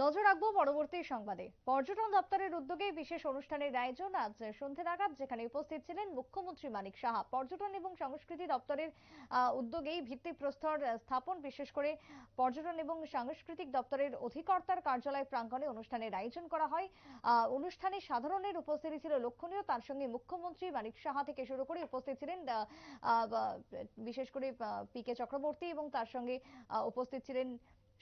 নজর রাখব পরবর্তী সংবাদে। পর্যটন দপ্তরের উদ্যোগে বিশেষ অনুষ্ঠানের আয়োজন আজ সন্ধে নাগাদ, যেখানে উপস্থিত ছিলেন মুখ্যমন্ত্রী মানিক সাহা। পর্যটন এবং সংস্কৃতি দপ্তরের উদ্যোগেই ভিত্তিপ্রস্তর স্থাপন, বিশেষ করে পর্যটন এবং সাংস্কৃতিক দপ্তরের অধিকর্তার কার্যালয় প্রাঙ্গণে অনুষ্ঠানের আয়োজন করা হয়। অনুষ্ঠানে সাধারণের উপস্থিতি ছিল লক্ষণীয়। তার সঙ্গে মুখ্যমন্ত্রী মানিক সাহা থেকে শুরু করে উপস্থিত ছিলেন বিশেষ করে পি কে চক্রবর্তী এবং তার সঙ্গে উপস্থিত ছিলেন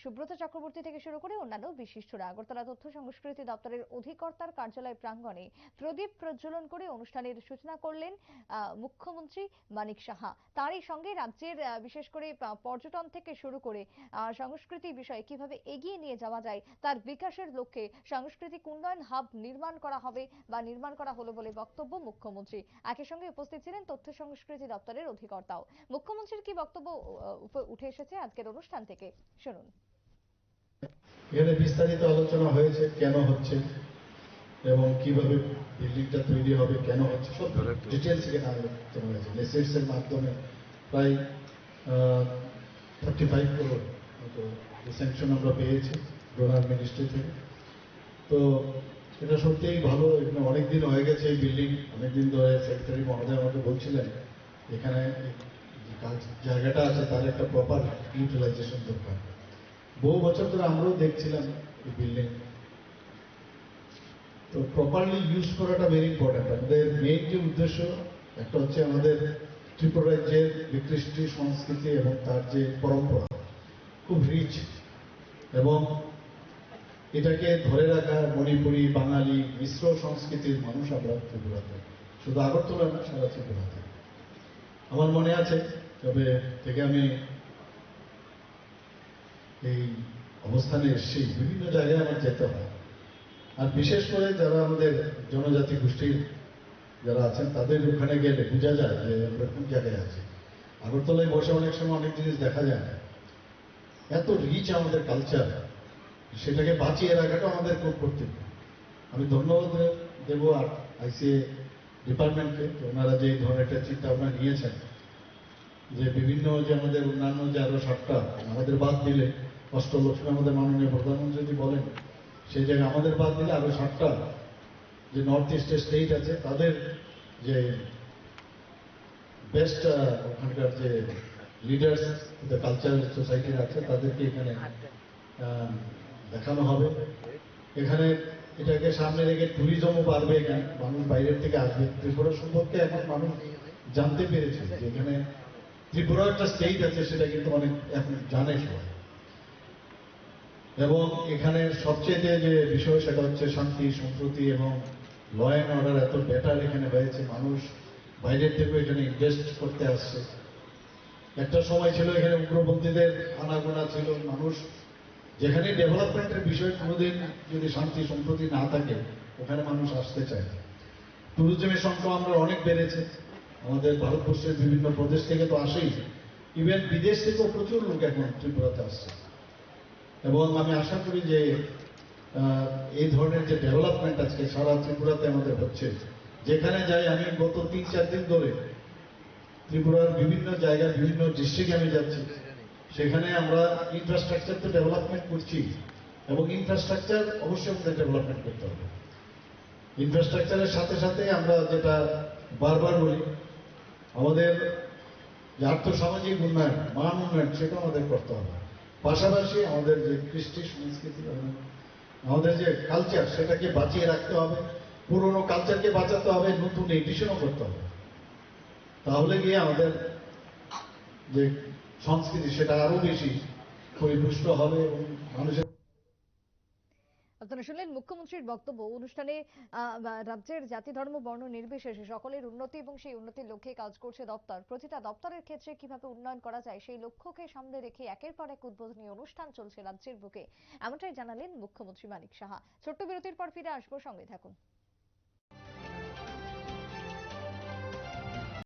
সুব্রত চক্রবর্তী থেকে শুরু করে অন্যান্য বিশিষ্টরা। আগরতলা তথ্য সংস্কৃতি দপ্তরের অধিকর্তার কার্যালয় প্রাঙ্গণে প্রদীপ প্রজ্বলন করে অনুষ্ঠানের সূচনা করলেন মুখ্যমন্ত্রী মানিক সাহা। তারই সঙ্গে রাজ্যের বিশেষ করে পর্যটন থেকে শুরু করে সংস্কৃতি বিষয়ে কীভাবে এগিয়ে নিয়ে যাওয়া যায়, তার বিকাশের লক্ষ্যে সাংস্কৃতিক উন্নয়ন হাব নির্মাণ করা হবে বা নির্মাণ করা হলো বলে বক্তব্য মুখ্যমন্ত্রী। একই সঙ্গে উপস্থিত ছিলেন তথ্য সংস্কৃতি দপ্তরের অধিকর্তাও। মুখ্যমন্ত্রীর কি বক্তব্য উঠে এসেছে আজকের অনুষ্ঠান থেকে? শুনুন। এখানে বিস্তারিত আলোচনা হয়েছে কেন হচ্ছে এবং কীভাবে বিল্ডিংটা তৈরি হবে কেন হচ্ছে সব ডিটেলস এখানে আলোচনা হয়েছে মাধ্যমে প্রায় থার্টি ফাইভ করোড় মতো স্যাংশন আমরা পেয়েছি ডোনার মিনিস্ট্রি থেকে। তো এটা সত্যিই ভালো এখানে অনেকদিন হয়ে গেছে এই বিল্ডিং অনেকদিন ধরে সেক্রেটারি মহোদয় আমাকে বলছিলেন এখানে কাজ- জায়গাটা আছে তার একটা প্রপার ইউটিলাইজেশন দরকার। বহু বছর ধরে আমরাও দেখছিলাম এই বিল্ডিং তো প্রপারলি ইউজ করাটা ভেরি ইম্পর্ট্যান্ট আমাদের মেইন যে উদ্দেশ্য, একটা হচ্ছে আমাদের ত্রিপুরা রাজ্যের বিকৃষ্টি সংস্কৃতি এবং তার যে পরম্পরা, খুব রিচ এবং এটাকে ধরে রাখা মণিপুরি, বাঙালি মিশ্র সংস্কৃতির মানুষ আমরা ত্রিপুরাতে। শুধু আগরতলা না, সারা ত্রিপুরাতে। আমার মনে আছে, তবে থেকে আমি এই অবস্থানে এসেছি, বিভিন্ন জায়গায় আমার যেতে হয়। আর বিশেষ করে যারা আমাদের জনজাতি গোষ্ঠীর যারা আছেন, তাদের ওখানে গেলে বোঝা যায় যে আমরা কোন জায়গায় আছি। আগরতলায় বসে অনেক সময় অনেক জিনিস দেখা যায় না। এত রিচ আমাদের কালচার সেটাকে বাঁচিয়ে রাখাটা আমাদের খুব কর্তব্য। আমি ধন্যবাদ দেব আর আইসিএ ডিপার্টমেন্টকে ওনারা যে ধরনের একটা চিন্তা ভাবনা নিয়েছেন, যে বিভিন্ন যে আমাদের অন্যান্য যে আরও সাতটা, আমাদের বাদ দিলে অষ্টলক্ষ্মী আমাদের মাননীয় প্রধানমন্ত্রী বলেন, সেই জায়গায় আমাদের বাদ দিলে আরও সাতটা যে নর্থ ইস্টের স্টেট আছে, তাদের যে বেস্ট ওখানকার যে লিডার্স কালচারাল সোসাইটির আছে, তাদেরকে এখানে দেখানো হবে। এখানে এটাকে সামনে রেখে ট্যুরিজমও বাড়বে এখানে, মানুষ বাইরের থেকে আসবে। ত্রিপুরা সম্পর্কে এখন মানুষ জানতে পেরেছে যে এখানে ত্রিপুরা একটা স্টেট আছে, সেটা কিন্তু অনেক এখন জানে সবাই। এবং এখানে সবচেয়ে যে বিষয় সেটা হচ্ছে শান্তি, সম্প্রতি এবং ল অ্যান্ড অর্ডার এত বেটার এখানে হয়েছে মানুষ বাইরের থেকে এখানে ইনভেস্ট করতে আসছে। একটা সময় ছিল এখানে উগ্রপন্থীদের আনাগোনা ছিল। মানুষ যেখানে ডেভেলপমেন্টের বিষয় কোনোদিন যদি শান্তি, সম্প্রতি না থাকে, ওখানে মানুষ আসতে চায় ট্যুরিজমের সংখ্যা আমরা অনেক বেড়েছে। আমাদের ভারতবর্ষের বিভিন্ন প্রদেশ থেকে তো আসেই। ইভেন বিদেশ থেকেও প্রচুর লোক এখন ত্রিপুরাতে আসছে। এবং আমি আশা করি যে এই ধরনের যে ডেভেলপমেন্ট আজকে সারা ত্রিপুরাতে আমাদের হচ্ছে, যেখানে যাই আমি গত তিন, চার দিন ধরে ত্রিপুরার বিভিন্ন জায়গায় বিভিন্ন ডিস্ট্রিক্টে আমি যাচ্ছি, সেখানে আমরা ইনফ্রাস্ট্রাকচার তো ডেভেলপমেন্ট করছি এবং ইনফ্রাস্ট্রাকচার অবশ্যই আমাদের ডেভেলপমেন্ট করতে হবে। ইনফ্রাস্ট্রাকচারের সাথে সাথে আমরা যেটা বারবার বলি, আমাদের যে আর্থসামাজিক উন্নয়ন, মান উন্নয়ন সেটা আমাদের করতে হবে। পাশাপাশি আমাদের যে কৃষ্টি সংস্কৃতি আমাদের যে কালচার সেটাকে বাঁচিয়ে রাখতে হবে, পুরনো কালচারকে বাঁচাতে হবে, নতুন এডিশনও করতে হবে। তাহলে গিয়ে আমাদের যে সংস্কৃতি, সেটা আরও বেশি পরিপুষ্ট হবে এবং মানুষের আপনারা শুনলেন মুখ্যমন্ত্রীর বক্তব্য। অনুষ্ঠানে রাজ্যের জাতি, ধর্ম, বর্ণ নির্বিশেষে সকলের উন্নতি এবং সেই উন্নতির লক্ষ্যে কাজ করছে দপ্তর। প্রতিটা দপ্তরের ক্ষেত্রে কীভাবে উন্নয়ন করা যায় সেই লক্ষ্যকে সামনে রেখে একের পর এক উদ্বোধনী অনুষ্ঠান চলছে রাজ্যের বুকে। এমনটাই জানালেন মুখ্যমন্ত্রী মানিক সাহা। ছোট্ট বিরতির পর ফিরে আসব। সঙ্গে থাকুন।